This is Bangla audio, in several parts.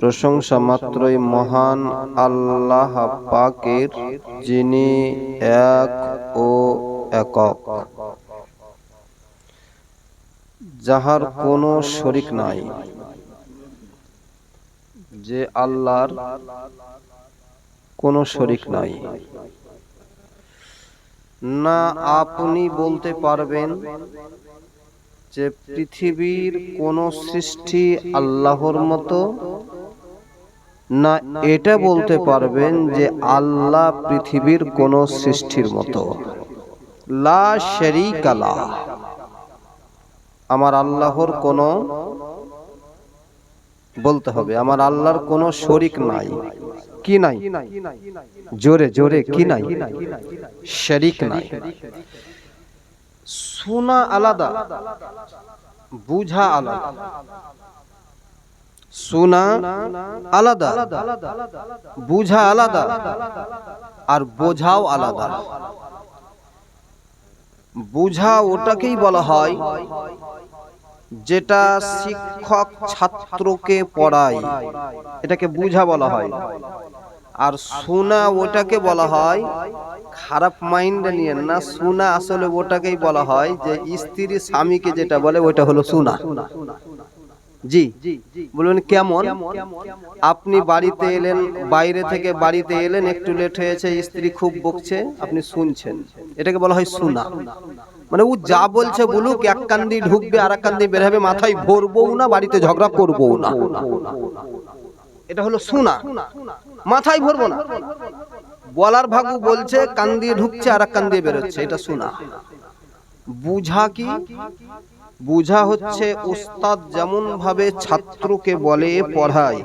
প্রশংসা মাত্রই মহান আল্লাহ পাকের, যিনি এক ও একক। যাহার কোনো শরিক নাই, যে আল্লাহর কোনো শরিক নাই। না আপনি বলতে পারবেন যে পৃথিবীর কোন সৃষ্টি আল্লাহর মতো না এটা বলতে পারবেন যে আল্লাহ পৃথিবীর কোন সৃষ্টির মতো। লা আমার আল্লাহর কোন বলতে হবে, আমার আল্লাহর কোন শরিক নাই। কি নাই? জোরে জোরে, কি নাই? শরিক নাই। শোনা আলাদা, বুঝা আলাদা। শোনা আলাদা, বুঝা আলাদা আর বোঝাও আলাদা। বুঝা ওটাকেই বলা হয় যেটা শিক্ষক ছাত্রকে পড়ায়। এটাকে বুঝা বলা হয়। আর শোনা ওটাকে বলা হয়, খারাপ মাইন্ড নিয়ে না, শোনা আসলে ওটাকেই বলা হয় যে স্ত্রী স্বামীকে যেটা বলে ওটা হলো শোনা। জি। বলবেন কেমন? আপনি বাড়িতে এলেন বাইরে থেকে বাড়িতে এলেন একটু লেট হয়েছে স্ত্রী খুব বকছে আপনি শুনছেন। এটাকে বলা হয় শোনা মানে ও যা বলছে বলুক এক কান্দি ঢুকবে আর এক কান্দি বের হবে মাথায় ভরবো না বাড়িতে ঝগড়া করব না। এটা হলো শোনা মাথায় ভরবো না। বলার ভাগু বলছে কান দিয়ে ঢুকছে আর এক কান দিয়ে বেরোচ্ছে এটা শোনা বুঝা কি? বুঝা হচ্ছে উস্তাদ যেমন ভাবে ছাত্রকে বলে পড়ায়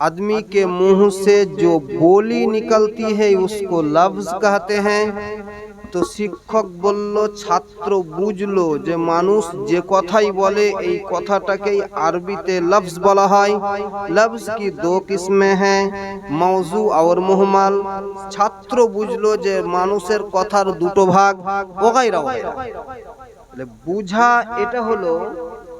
आदमी के मुंह से जो बोली निकलती है उसको लफ्ज कहते हैं তো শিক্ষক বলল ছাত্র বুঝলো যে মানুষ যে কথাই বলে এই কথাটাকেই আরবিতে লফজ বলা হয় লফজ কি দো কিসমে হ্যাঁ মৌজু আর মুহমাল ছাত্র বুঝলো যে মানুষের কথার দুটো ভাগ ওগাইরা বুঝা এটা হলো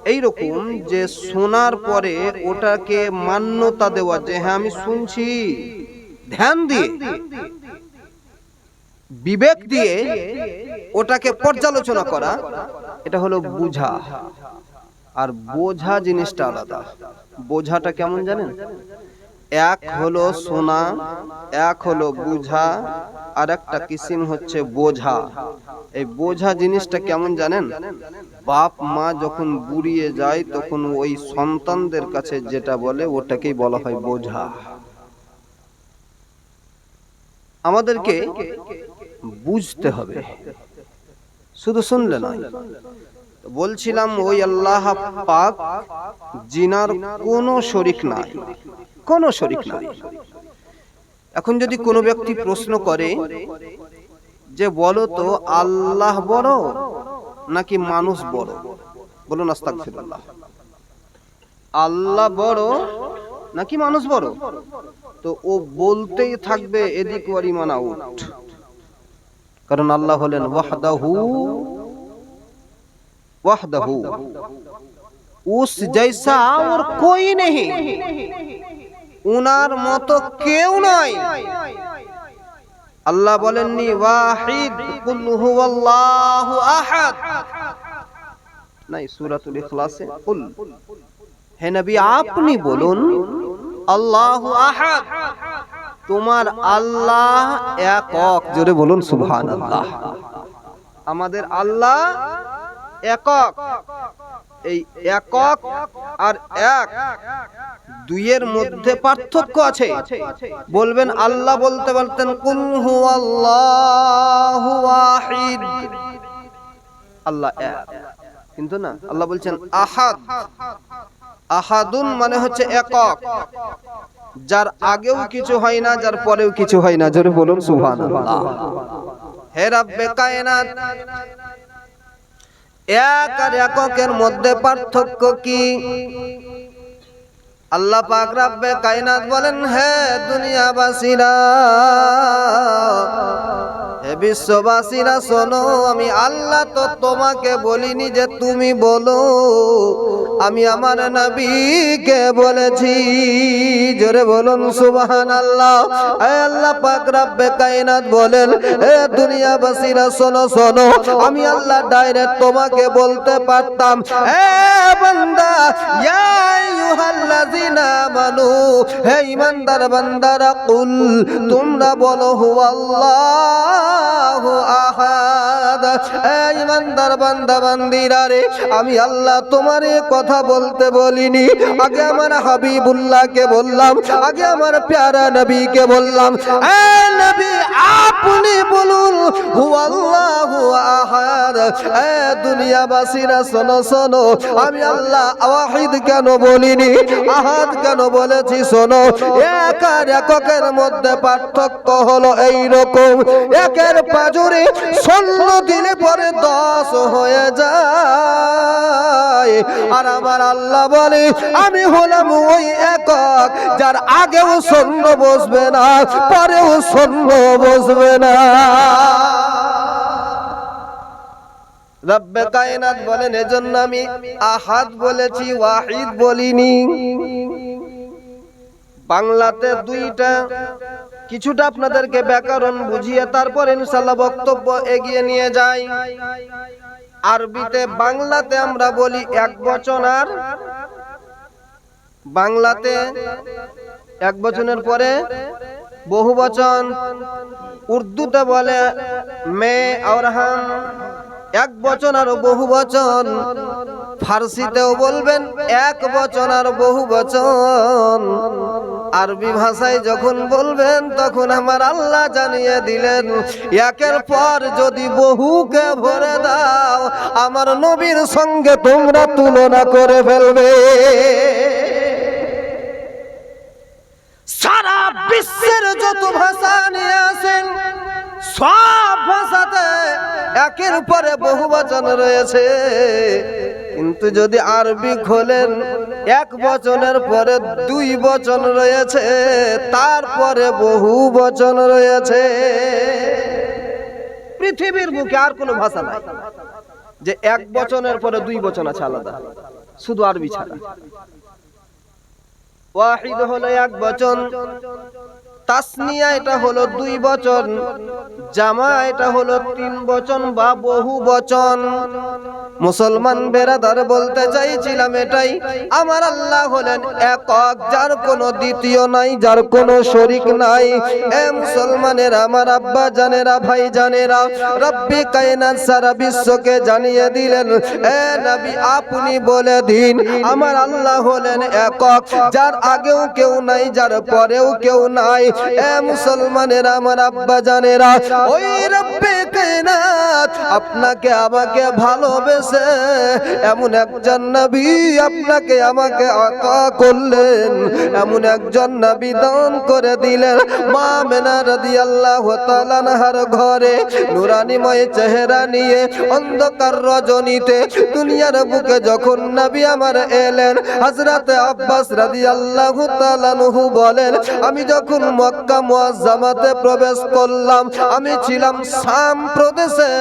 এইরকম যে শোনার পরে ওটাকে মান্যতা দেওয়া যে হ্যাঁ আমি শুনছি। ধ্যান দিয়ে, বিবেক দিয়ে ওটাকে পর্যালোচনা করা, এটা হলো বুঝা। আর বোঝা জিনিসটা আলাদা। বোঝাটা কেমন জানেন? এক হলো সোনা এক হলো বুঝা আর একটা কিসিম হচ্ছে বোঝা। এই বোঝা জিনিসটা কেমন জানেন? বাপ মা যখন বুড়িয়ে যায় তখন ওই সন্তানদের কাছে যেটা বলে ওটাকেই বলা হয় বোঝা। আমাদেরকে বুঝতে হবে। শুধু শুনলে নয়। বলছিলাম ওই আল্লাহ পাক জিনার কোনো শরিক নাই। কোনো শরিক নয় এখন যদি কোনো ব্যক্তি প্রশ্ন করে যে বলো তো আল্লাহ বড় নাকি মানুষ বড় বলো? আস্তাগফিরুল্লাহ। আল্লাহ বড় নাকি মানুষ বড় তো ও বলতেই থাকবে এদিক ওয়ারিমান আউট। কারণ আল্লাহ হলেন ওয়াহদাহু। ওয়াহদাহু। উস জৈসা আর কোই নেই? উনার মতো কেউ নাই আল্লাহ বলেননি, ওয়াহিদ কুল হুয়াল্লাহু আহাদ। নাই, সূরাতুল ইখলাসে, কুল। হে নবী, আপনি বলুন, আল্লাহু আহাদ। তোমার আল্লাহ একক। জোরে বলুন, সুবহানাল্লাহ। আমাদের আল্লাহ একক। এই একক আর এক। দুইয়ের মধ্যে পার্থক্য আছে। বলবেন, আল্লাহ বলতে বলতেন কুল ওয়াহিদ। আল্লাহ এক। কিন্তু না, আল্লাহ বলছেন, আহাদ। আহাদুন মানে হচ্ছে একক। যার আগেও কিছু হয় না, যার পরেও কিছু হয় না। জোরে বলুন, সুবহানাল্লাহ। হে রাব্বে কায়নাত! এক আর এককের মধ্যে পার্থক্য কি? আল্লাহ পাক রাব্বে কায়নাত বলেন হে দুনিয়াবাসীরা হে বিশ্ববাসীরা, শোনো, আমি আল্লাহ তো তোমাকে বলিনি যে তুমি বলো। আমি আমার নবীকে বলেছি, জোরে বলুন সুবহান আল্লাহ আল্লাহ পাক রব্বে কায়নাত বলেন এ দুনিয়াবাসীরা, শোনো শোনো, আমি আল্লাহ ডাইরেক্ট তোমাকে বলতে পারতাম। এ বান্দা, ইয়া আইয়ুহাল্লাযিনা আমানু, হে ঈমানদার বান্দারা, কুল, তোমরা বলো আমি আল্লাহ তোমার কথা বলতে বলিনি। আগে আমার হাবিবুল্লাহকে বললাম, আগে আমার প্যারা নবীকে বললাম আপনি বলুন আহাদ। শোনো শোনো, আমি আল্লাহ কেন বলিনি? আহাদ কেন বলেছি, শোনো এক এককের মধ্যে পার্থক্য হলো এই রকম একের পাজরে ষোল দিলে পরে দশ হয়ে যায়। আর আমার আল্লাহ বলে, আমি হলাম ওই একক যার আগেও শূন্য বসবে না, পরেও শূন্য বসবে না। রব্বে কায়নাত বলেন, এজন্য আমি আহাদ বলেছি, ওয়াহিদ বলিনি। বাংলাতে দুইটা কিছুটা আপনাদেরকে ব্যাকরণ বুঝিয়ে তারপর ইনশাল্লাহ বক্তব্য এগিয়ে নিয়ে যাই। আরবিতে বাংলাতে আমরা বলি এক বচন আর বাংলাতে এক বচনের পরে বহু বচন। উর্দুতে বলে মে আর হাম এক বচন আর বহু বচন। ফার্সিতেও বলবেন এক বচন আর বহু বচন। আরবি ভাষায় যখন বলবেন, তখন আমার আল্লাহ জানিয়ে দিলেন, একের পর যদি বহুকে ভরে দাও, আমার নবীর সঙ্গে তোমরা তুলনা করে ফেলবে। সারা বিশ্বের যত ভাষা নিয়ে আসেন, সব ভাষাতে একের পরে বহু বচন রয়েছে। কিন্তু যদি আরবি খোলেন, এক বচনের পরে দুই বচন রয়েছে, তারপরে বহু বচন রয়েছে। পৃথিবীর বুকে আর কোনো ভাষা নাই যে এক বচনের পরে দুই বচন আছে আলাদা, শুধু আরবি ছাড়া। ওয়াহিদ হলো এক বচন তাসনিয়া এটা হলো দুই বচন, জামা এটা হলো তিন বচন বা বহু বচন। মুসলমান বেরাদার বলতে চাইছিলাম এটাই, আমার আল্লাহ হলেন একক যার কোনো দ্বিতীয় নাই, যার কোনো শরিক নাই। এ মুসলমানের, আমার আব্বা জানেরা, ভাই জানেরা, রব্বি কায়নাত সারা বিশ্বকে জানিয়ে দিলেন, এ নবী, আপনি বলে দিন, আমার আল্লাহ হলেন একক যার আগেও কেউ নাই, যার পরেও কেউ নাই। আমার আব্বা জানেরা, ওই রব্বে আপনাকে আমাকে ভালোবেসে এমন একজন নবী আপনাকে আমাকে আতা করলেন, এমন একজন নবী দান করে দিলেন। মা মেনা ঘরে নুরানিময় চেহারা নিয়ে অন্ধকার রজনীতে দুনিয়ার বুকে যখন নবী আমার এলেন, হযরতে আব্বাস রাদিয়াল্লাহু তাআলা বলেন, আমি যখন মক্কা মুআজ্জামাতে প্রবেশ করলাম। আমি ছিলাম শাম প্রদেশে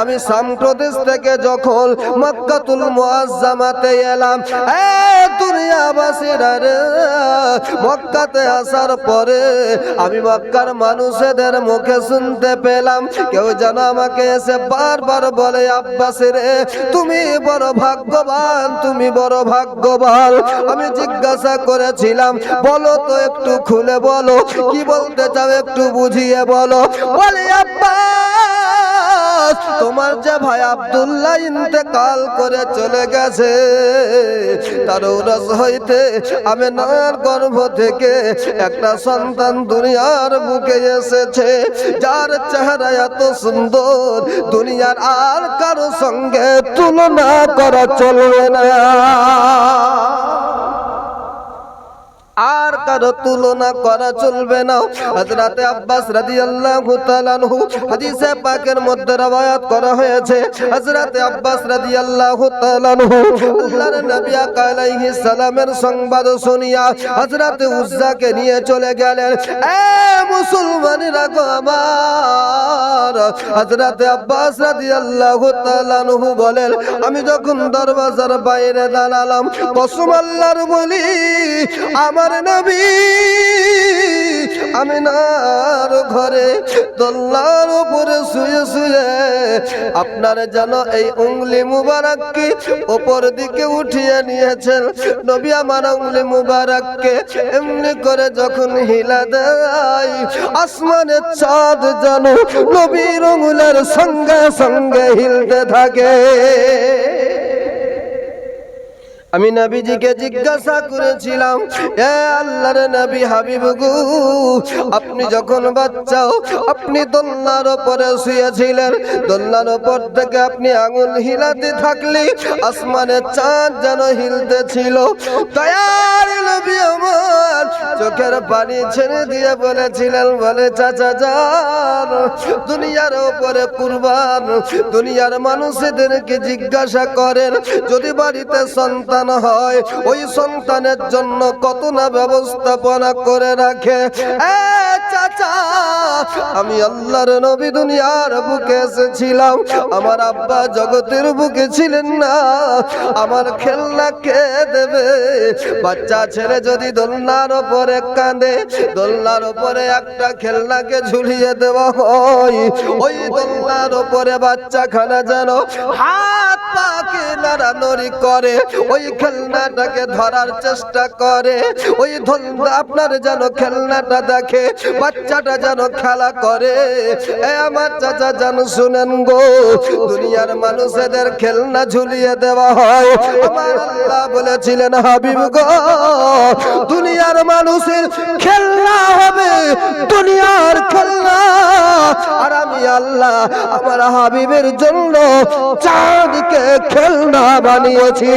আমি শাম প্রদেশ থেকে যখন মক্কাতুল মুআজ্জামাতে এলাম, এ দুনিয়াবাসীরা রে, মক্কাতে আসার পরে আমি মক্কার মানুষদের মুখে শুনতে পেলাম। কেউ যেন আমাকে এসে বারবার বলে, আব্বাস রে, তুমি বড় ভাগ্যবান, তুমি বড় ভাগ্যবান। আমি জিজ্ঞাসা করেছিলাম, বলো তো একটু খুলে বলো। কি বলতে চাও একটু বুঝিয়ে বলো? বলে, আব্বাস, তোমার যে ভাই আব্দুল্লাহ ইন্তেকাল করে চলে গেছে, তার রস হইতে আমি নার গর্ভ থেকে একটা সন্তান দুনিয়ার বুকে এসেছে, যার চেহারা এত সুন্দর, দুনিয়ার আর কারও সঙ্গে তুলনা করা চলবে না। আর কারও তুলনা করা চলবে না। হযরতে আব্বাস রাদিয়াল্লাহু তাআলা আনহু হাদিসে পাকের মধ্যে রওয়ায়াত করা হয়েছে। হযরতে আব্বাস রাদিয়াল্লাহু তাআলা আনহু আল্লাহর নবী আলাইহিস সালামের সংবাদ শুনিয়া হযরতে উজ্জাকে নিয়ে চলে গেলেন। এ মুসলমানেরা গো আমার। হযরতে আব্বাস রাদিয়াল্লাহু তাআলা আনহু বলেন, আমি যখন দরওয়াজার বাইরে দাঁড়ালাম কসম আল্লাহর বলি, আমার নবী। আমিনার ঘরে দোল্লার উপরে শুয়ে শুয়ে আপনার যেন এই উংলি মুবারককে ওপর দিকে উঠিয়ে নিয়েছেন। নবী আমার উংলি মুবারককে এমনি করে যখন হিলা দেয়, আসমানের চাঁদ যেন নবীর উঙ্গুলের সঙ্গে সঙ্গে হিলতে থাকে। আমি নবীজিকে জিজ্ঞাসা করেছিলাম, এ আল্লাহর নবী হাবিব গু আপনি যখন বাচ্চাও আপনি দোলনার উপরে শুয়েছিলেন। দোলনার উপর থেকে আপনি আঙুল হিলাতে থাকলে আসমানের চাঁদ যেন হিলতে ছিল। দয়ার নবী আমার চোখের পানি ছেড়ে দিয়ে বলেছিলেন, বলে চাচা যান, দুনিয়ার উপরে কুরবান, দুনিয়ার মানুষদেরকে জিজ্ঞাসা করেন, যদি বাড়িতে সন্তান হয়, ওই সন্তানের জন্য কত না ব্যবস্থাপনা করে রাখে। আমি আল্লাহর নবী দুনিয়ার বুকে এসেছিলাম, আমার আব্বা জগতের বুকে ছিলেন না, আমার খেলনা কে দেবে? বাচ্চা ছেলে যদি দোলনার ওপরে কাঁদে, দোলনার ওপরে একটা খেলনাকে ঝুলিয়ে দেওয়া হয়, ওই দোলনার ওপরে বাচ্চা খানা যেন হাত পাকে নাড়ানড়ি করে, ওই খেলনাটাকে ধরার চেষ্টা করে। ওই দোলনা আপনার যেন খেলনাটা দেখে, বাচ্চাটা যেন খেলা করে। আমার চাচা যেন শুনেন গো, দুনিয়ার মানুষদের খেলনা ঝুলিয়ে দেওয়া হয়। আমার আল্লাহ বলেছিলেন, হাবিব গো, দুনিয়ার মানুষের খেলনা হবে, দুনিয়ার খেলনা। আর আমি আল্লাহ আমার হাবিবের জন্য চাঁদকে খেলনা বানিয়েছি।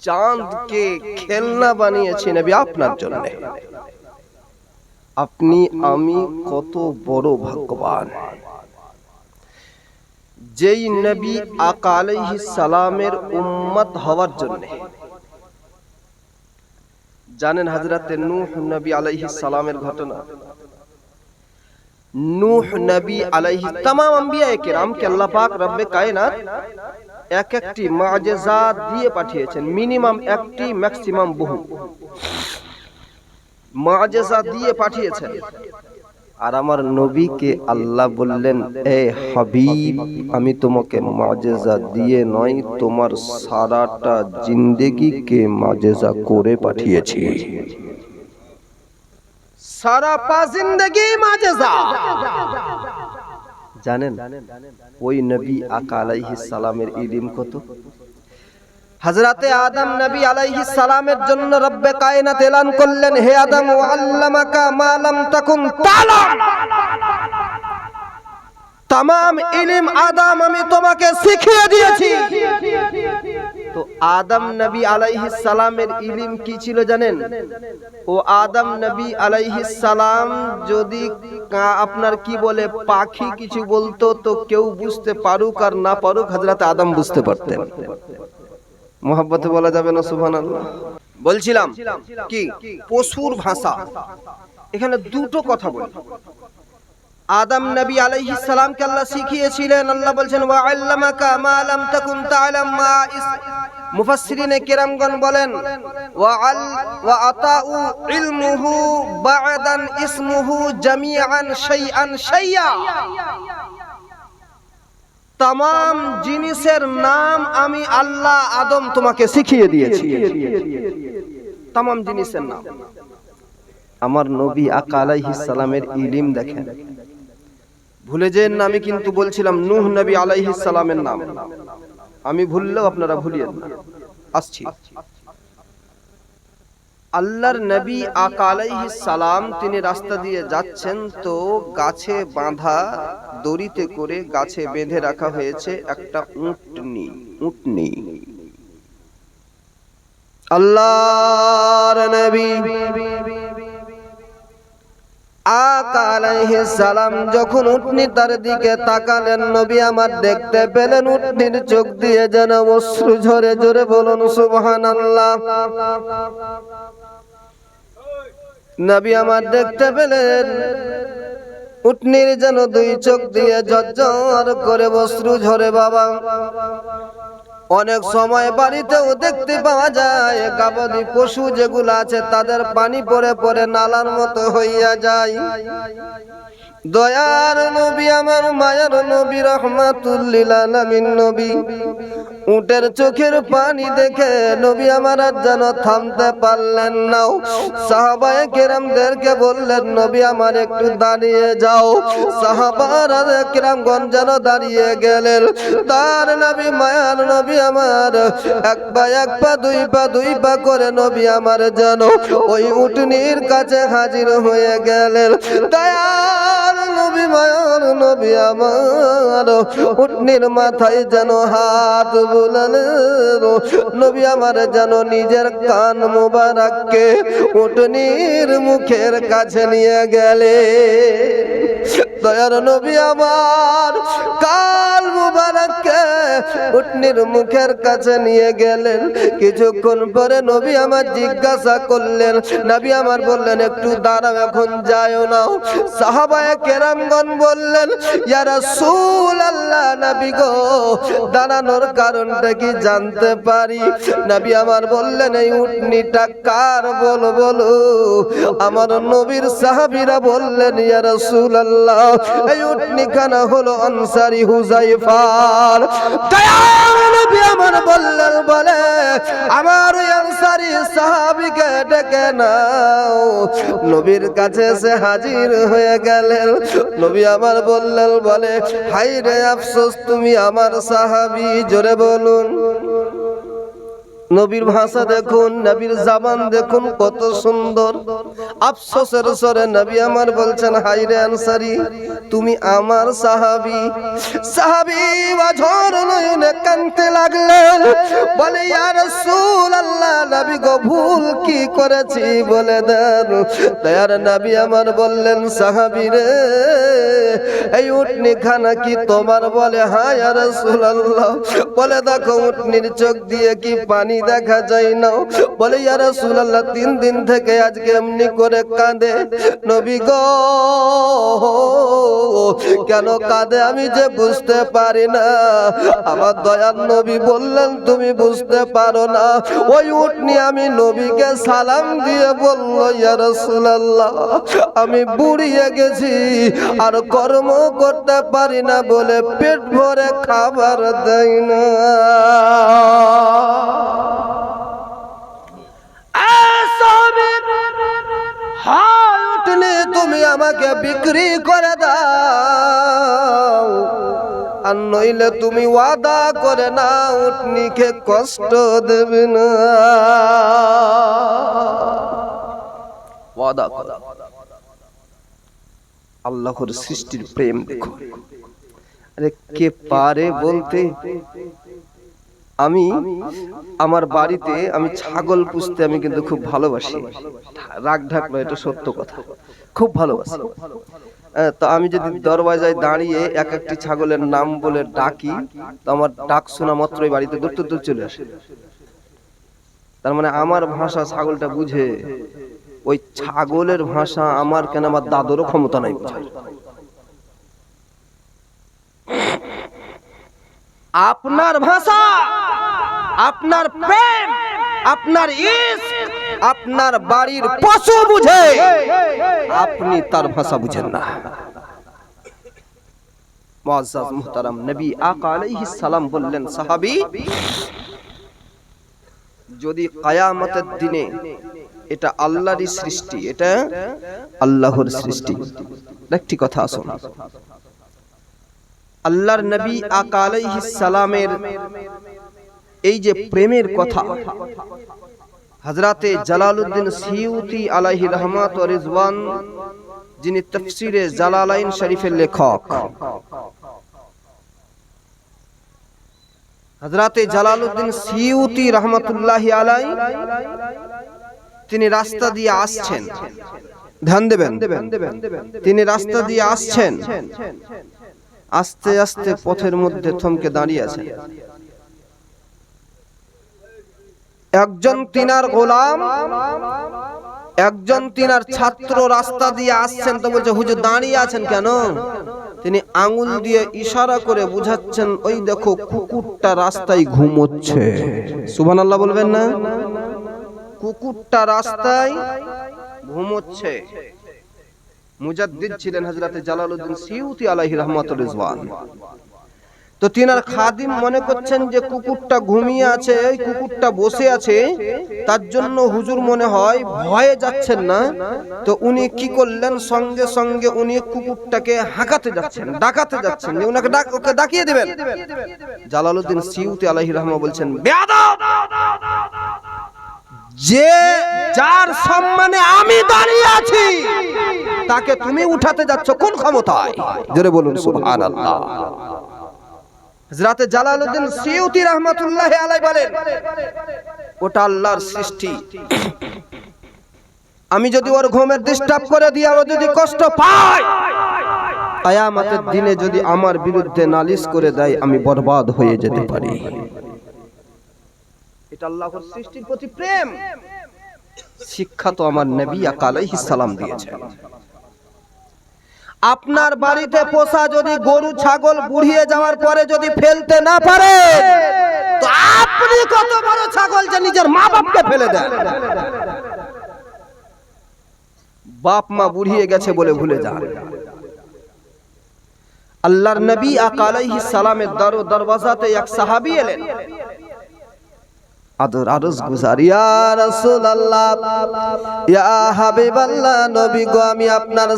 চাঁদকে খেলনা বানিয়েছি নবী আপনার জন্য। আপনি, আমি কত বড় ভাগ্যবান। যেই নবী আকা আলাইহিস সালামের উম্মত হওয়ার জন্য। জানেন হযরতে নূহ নবী আলাইহিস সালামের ঘটনা? নূহ নবী আলাইহি तमाम আম্বিয়া কেরাম কে আল্লাহ পাক রব্বে কায়নাত এক একটি মুআজিজা দিয়ে পাঠিয়েছেন মিনিমাম একটি ম্যাক্সিমাম বহু মুআজিজা দিয়ে পাঠিয়েছেন আর আমার নবীকে আল্লাহ বললেন এ হাবিব আমি তোমাকে মুআজিজা দিয়ে নয় তোমার সারাটা জিন্দেগিকে মুআজিজা করে পাঠিয়েছি সারা পা জিন্দগি মাজেজা জানেন ওই নবী আকা আলাইহিস সালামের ইলম কত? হযরতে আদম নবী আলাইহিস সালামের জন্য রব্বে কায়নাত এলান করলেন হে আদম ওয়া আল্লামাকা মা লাম তাকুন তালাম। তামাম ইলম আদম আমি তোমাকে শিখিয়ে দিয়েছি। তো আদম নবী সালামের ইলম কি ছিল জানেন? ও আদম নবী সালাম যদি আপনার কি বলে পাখি কিছু বলতো, তো কেউ বুঝতে পারুক আর না পারুক, হযরত আদম বুঝতে পারতেন। মোহাব্বতে বলা যাবে না, সুবহানাল্লাহ। বলছিলাম কি? পশুর ভাষা। এখানে দুটো কথা বলি। আদম নবী আলাইহিস সালামকে আল্লাহ শিখিয়েছিলেন, আল্লাহ বলছেন ওয়া আল্লামাকা মা লাম তাকুন তা'লাম মা মুফাসসিরিনে কেরামগণ বলেন ওয়া আল ওয়া আতাউ ইলমুহু বা'দান ইসমুহু জামিআন শাইআন শাইয়া। তাম জিনিসের নাম আমি আল্লাহ আদম তোমাকে শিখিয়ে দিয়েছি। তাম জিনিসের নাম। আমার নবী আকা আলাইহিস সালামের ইলিম দেখেন। ভুলে যেন আমি কিন্তু বলছিলাম নূহ নবী আলাইহিস সালামের নাম। আমি ভুললেও আপনারা ভুলিয়েন না আসছি। আল্লাহর নবী আকা আলাইহিস সালাম, তিনি রাস্তা দিয়ে যাচ্ছেন তো গাছে বাঁধা দড়িতে করে গাছে বেঁধে রাখা হয়েছে একটা উটনি উটনি। আল্লাহর নবী আকা আলাইহিস সালাম যখন উটনি তার দিকে তাকালেন, নবী আমার দেখতে পেলেন উটনির চোখ দিয়ে যেন অশ্রু ঝরে ঝরে বলুন, সুবহানাল্লাহ। নবী আমার দেখতে পেলেন উটনির যেন দুই চোখ দিয়ে ঝরঝর করে অশ্রু ঝরে, বাবা। অনেক সময় বাড়িতেও দেখতে পাওয়া যায় গাবদি পশু যেগুলো আছে তাদের পানি পরে পরে নালার মতো হইয়া যায়। দয়ার নবী, আমার মায়ার নবী, রহমাতুল্লিলা নবী। উটের চোখের পানি দেখে নবী আমার যেন থামতে পারলেন না। সাহাবায়ে কেরামদেরকে বললেন, নবী আমার একটু দাঁড়িয়ে যাও। সাহাবারা কেরামগণ যেন দাঁড়িয়ে গেলেন। তার নবী, মায়ার নবী আমার, এক পা এক পা, দুই পা দুই পা করে নবী আমার যেন ওই উটনির কাছে হাজির হয়ে গেলেন। দয়ার নবী নবী আমার। উটনির মাথায় যেন হাত বুলালেন নবী আমার যেন নিজের কান মুবারককে উটনির মুখের কাছে নিয়ে গেলে দয়ার নবী আমার। কাল মুবারককে উটনির মুখের কাছে নিয়ে গেলেন। কিছুক্ষণ পরে নবী আমার জিজ্ঞাসা করলেন, নবী আমার বললেন, একটু দাঁড়াও, এখন যায়ও না। সাহাবায়ে কেরামগণ বললেন ইয়ারা সুল আল্লাহ নবী গো, দাঁড়ানোর কারণটা কি জানতে পারি? নবী আমার বললেন, এই উটনিটা কার বলো বলো। আমার নবীর সাহাবীরা বললেন ইয়ারা সুল রাসূলুল্লাহ এই উটনি খানা হলো আনসারি হুজাইফার। নবী আমার বললেন, বলে, আমার আনসারি সাহাবীকে ডেকে নাও। নবীর কাছে এসে হাজির হয়ে গেলেন। নবী আমার বললেন, বলে হাই রে আফসোস, তুমি আমার সাহাবী, জোরে বলুন। নবীর ভাষা দেখুন, নবীর জাবান দেখুন, কত সুন্দর। আফসোসের স্বরে নবী আমার বলছেন হাইরে আনসারি, তুমি আমার সাহাবি। সাহাবি বাঝর নয়নে কানতে লাগলেন। বলে, ইয়া রাসূলুল্লাহ, নবী গো ভুল কি করেছি বলে দেন। দয়ার নবী আমার বললেন, সাহাবি রে, এই উটনি খানা কি তোমার বলে? হ্যাঁ ইয়া রাসূলুল্লাহ। বলে, দেখো উটনির চোখ দিয়ে কি পানি দেখা যায় না বলে, ইয়া রাসূলুল্লাহ, তিন দিন থেকে আজকে এমনি করে কাঁদে। নবী গো, কেন কাঁদে আমি যে বুঝতে পারি না। আমার দয়ার নবী বললেন, তুমি বুঝতে পারো না। ওই উটনি আমি নবীকে সালাম দিয়ে বলল, ইয়া রাসূলুল্লাহ, আমি বুড়িয়ে গেছি, আর কর্ম করতে পারি না বলে পেট ভরে খাবার দেয় না। হায় উঠলে তুমি আমাকে বিক্রি করে দাও আর নইলে তুমি ওয়াদা করে না উটনিকে কষ্ট দেবে না ওয়াদা করে আল্লাহর সৃষ্টির প্রেম দেখো আরে কে পারে বলতে আমি আমার বাড়িতে আমি ছাগল পুষতে আমি কিন্তু খুব ভালোবাসি। রাগ ঢাকলো এটা সত্য কথা। খুব ভালোবাসি। তো আমি যদি দরওয়াজায় দাঁড়িয়ে এক একটি ছাগলের নাম বলে ডাকি তো আমার ডাক শোনা মাত্রই বাড়িতে দূর দূর চলে আসে। তার মানে আমার ভাষা ছাগলটা বুঝে ওই ছাগলের ভাষা আমার কেন আমার দাদরও ক্ষমতা নাই বোঝার আপনার ভাষা, আপনার প্রেম, আপনার ইশক আপনার বাড়ির পশু বুঝে। আপনি তার ভাষা বুঝেন না। মুআজ্জাজ মুহতারাম নবী আকা আলাইহিস সালাম বললেন, সাহাবী, যদি কিয়ামতের দিনে এটা আল্লাহরই সৃষ্টি, এটা আল্লাহর সৃষ্টি। একটি কথা আসুন আল্লাহর নবী সালামের এই যে প্রেমের কথা, হযরতে জালালউদ্দিন সিউতি আলাইহি রহমাত রিজওয়ান, যিনি তাফসীরে জালালাইন শরীফের লেখক। হজরতে জালালউদ্দিন সিউতি রহমতুল্লাহ আলাই, তিনি রাস্তা দিয়ে আসছেন। ধ্যান দেবেন। তিনি রাস্তা দিয়ে আসছেন। আস্তে আস্তে পথের মধ্যে থমকে দাঁড়িয়ে আছেন একজন তিনার গোলাম, একজন তিনার ছাত্র রাস্তা দিয়ে আসছেন তো বলছে, হুজুর দাঁড়িয়ে আছেন কেন? তিনি আঙুল দিয়ে ইশারা করে বুঝাচ্ছেন, ওই দেখো কুকুরটা রাস্তায় ঘুমোচ্ছে। সুবহান আল্লাহ বলবেন না? কুকুরটা রাস্তায় ঘুমোচ্ছে। মুজাদ্দিদ ছিলেন হযরতে জালালউদ্দিন সিউতি আলাইহি রাহমাতুর রিজওয়ান। তো তিনার খাদিম মনে করছেন যে কুকুরটা ঘুমিয়ে আছে, এই কুকুরটা বসে আছে, তার জন্য হুজুর মনে হয় ভয়ে যাচ্ছেন না। তো উনি কি করলেন? সঙ্গে সঙ্গে উনি কুকুরটাকে হাঁকাতে যাচ্ছেন, ডাকাতে যাচ্ছেন। যে উনাকে ডাক, ওকে ডাকিয়ে দিবেন। জালালউদ্দিন সিউতি আলাইহি রাহমা বলছেন, বেয়াদব! যে যার সম্মানে আমি আছি তাকে তুমি উঠাতে যাচ্ছ, কোন ক্ষমতায়? জোরে বলুন, সুবহানাল্লাহ। হযরতে জালালউদ্দিন সিউতি রহমাতুল্লাহ আলাই বলেন, ওটা আল্লাহর সৃষ্টি। আমি যদি ওর ঘুমের ডিস্টার্ব করে দিই যদি কষ্ট দিনে যদি আমার বিরুদ্ধে নালিশ করে দেয়, আমি বরবাদ হয়ে যেতে পারি। এটা আল্লাহর সৃষ্টির প্রতি প্রেম। শিক্ষা তো আমার নবী আলাইহিস সালাম দিয়েছেন। আপনার বাড়িতে পোষা যদি গরু ছাগল বুড়িয়ে যাওয়ার পরে যদি ফেলতে না পারে তো আপনি কত বড় ছাগল যে নিজের মা বাপকে ফেলে দেন বাপ মা বুড়িয়ে গেছে বলে ভুলে যান আল্লাহর নবী আকালাইহিস সালামের দর দরওয়াজাতে এক সাহাবী এলেন। আদর আরজ গুজার। ইয়া নবী গো, আমি আপনার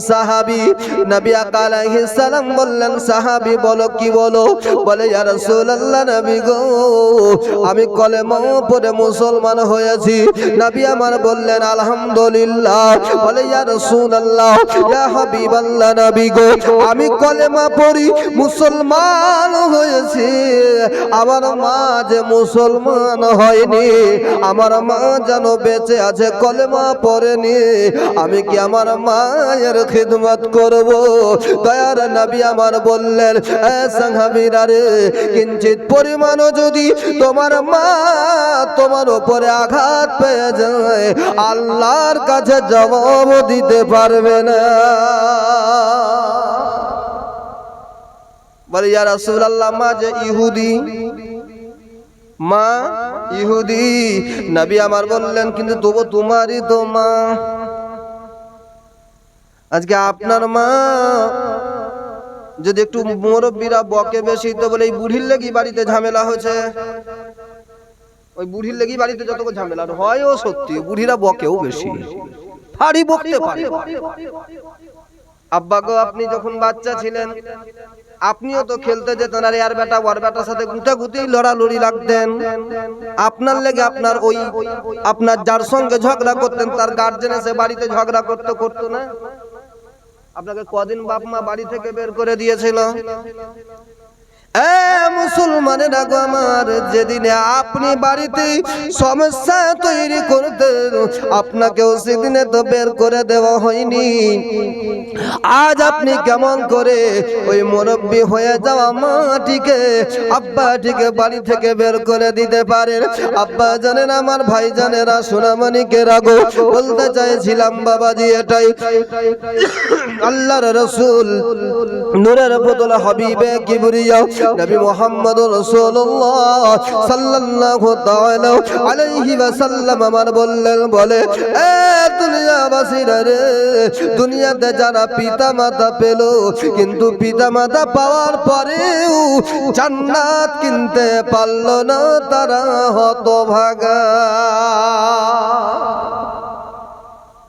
বললেন বলো কি বলো? বলে, ইয়া গো, আমি কলেমা মুসলমান হয়েছি। বললেন, আলহামদুলিল্লাহ। বলে, ইয়া ইয়া নবী গো, আমি কলেমা পড়ি, মুসলমান হয়েছি। আমার মা যে মুসলমান হয়নি আমার মা যেন বেঁচে আছে, কলেমা পড়েনি। আমি কি আমার মায়ের খিদমত করব? দয়ার নবী আমার বললেন রে, কিঞ্চিত পরিমাণও যদি তোমার মা তোমার উপরে আঘাত পেয়ে যায়, আল্লাহর কাছে জবাব দিতে পারবে না। বলে, ইয়া রাসূলুল্লাহ, মা যে ইহুদি মা ইহুদি, নবী আমার বললেন, কিন্তু তবু তোমারই তো মা। আজকে আপনার মা যদি একটু মুরব্বীরা বকে বেশি, তো বলে, এই বুড়ির লেগি বাড়িতে ঝামেলা হয়েছে। ওই বুড়ির লেগি বাড়িতে যত ঝামেলা হয়ও সত্যি, বুড়িরা বকেও বেশি। ফাড়ি বকতে পারে। আব্বা গো, আপনি যখন বাচ্চা ছিলেন আপনিও তো খেলতে যেতেন, আর এর বেটা, ওর বেটার সাথে গুটাগুটি লড়ালড়ি লাগতেন। আপনার লেগে আপনার ওই, আপনার যার সঙ্গে ঝগড়া করতেন, তার গার্জেন এসে বাড়িতে ঝগড়া করতে করতো না। আপনাকে কদিন বাপ মা বাড়ি থেকে বের করে দিয়েছিল? মুসলমানেরা গো আমার, যেদিনে আপনি বাড়িতে সমস্যা তৈরি করতেন, আপনাকেও সেদিনে তো বের করে দেওয়া হয়নি। আজ আপনি কেমন করে ওই মুরব্বী হয়ে যাওয়া মাটিকে, আব্বাটিকে বাড়ি থেকে বের করে দিতে পারেন? আব্বা জানেন, আমার ভাই জানেরা সোনামণিকে রাগো বলতে চাইছিলাম, বাবাজি, এটাই। আল্লাহর রসুল, নূরের বদল হাবিবে কিবরিয়া নবী মুহাম্মদ রাসূলুল্লাহ সাল্লাল্লাহু তাআলা আলাইহি ওয়াসাল্লাম আমার বললেন, বলে, এ রে, দুনিয়াতে যারা পিতা মাতা পেল, কিন্তু পিতা মাতা পাওয়ার পরেও জান্নাত কিনতে পারল না, তারা হতভাগা।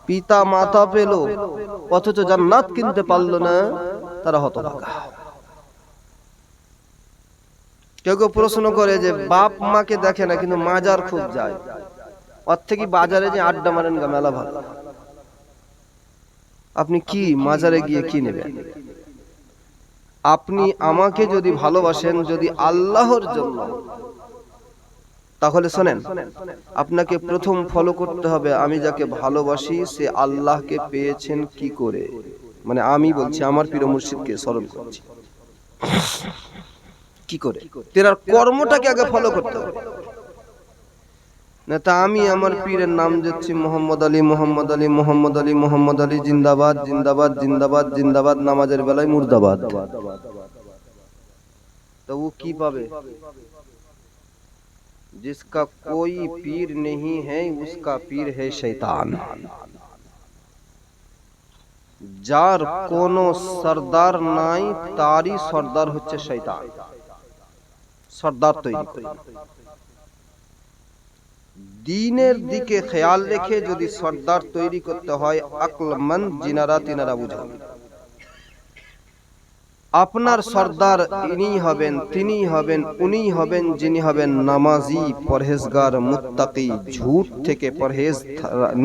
পিতা মাতা পেল, অথচ জান্নাত কিনতে পারল না, তারা হতভাগা। কেউ কেউ প্রশ্ন করে যে বাপ মাকে দেখে না, কিন্তু মাজার খুব যায়। ওর থেকে বাজারে যে আড্ডা মারেন গা, মেলা ভালো। আপনি কি মাজারে গিয়ে কি নেবেন? আপনি আমাকে যদি ভালোবাসেন, যদি আল্লাহর জন্য, তাহলে শোনেন, আপনাকে প্রথম ফলো করতে হবে, আমি যাকে ভালোবাসি, সে আল্লাহকে পেয়েছেন কি করে? মানে আমি বলছি, আমার প্রিয় মুর্শিদকে স্মরণ করছি। কি করে তেরার কর্মটাকে আগে ফলো করতে হবে না তা আমি আমার পীরের নাম দিচ্ছি মোহাম্মদ আলী মোহাম্মদ আলী মোহাম্মদ আলী মোহাম্মদ আলী জিন্দাবাদ জিন্দাবাদ জিন্দাবাদ জিন্দাবাদ নামাজের বেলায় মুর্দাবাদ তো ও কি পাবে जिसका कोई पीर नहीं है उसका पीर है शैतान যার কোন সর্দার নাই তারই সর্দার হচ্ছে শৈতান সর্দার তৈরি। করে দিনের দিকে খেয়াল রেখে যদি সর্দার তৈরি করতে হয়, আকলমন্দ জিনারা তিনারা বুঝান আপনার সর্দার ইনি হবেন তিনি হবেন উনি হবেন যিনি হবেন নামাজি, পরহেজগার, মুত্তাকি, ঝুট থেকে পরহেজ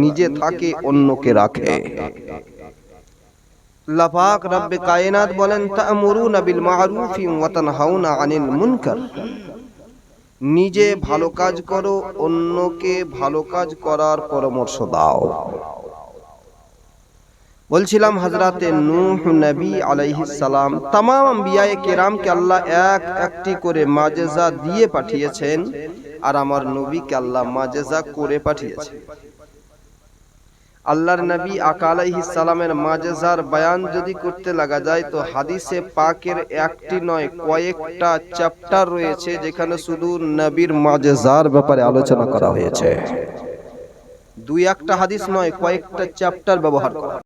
নিজে থাকে, অন্যকে রাখে। লাপাক রব্বে কায়নাত বলেন তা'মুরুনা বিল মা'রুফি ওয়া তানহাউনা আনিল মুনকার নিজে ভালো কাজ করো অন্যকে ভালো কাজ করার পরামর্শ দাও বলছিলাম হজরতে নূহ নবী আলাইহিস সালাম तमाम আম্বিয়ায়ে কেরামকে আল্লাহ এক একটি করে মাজেজা দিয়ে পাঠিয়েছেন আর আমার নবীকে আল্লাহ মাজেজা করে পাঠিয়েছেন আল্লাহর নবী আকালাইহি সালামের মাজেজার বায়ান যদি করতে লাগা যায় তো হাদিসে পাকের একটি নয় কয়েকটা চ্যাপ্টার রয়েছে যেখানে শুধু নবীর মাজেজার ব্যাপারে আলোচনা করা হয়েছে। দুই একটা হাদিস নয় কয়েকটা চ্যাপ্টার ব্যবহার করা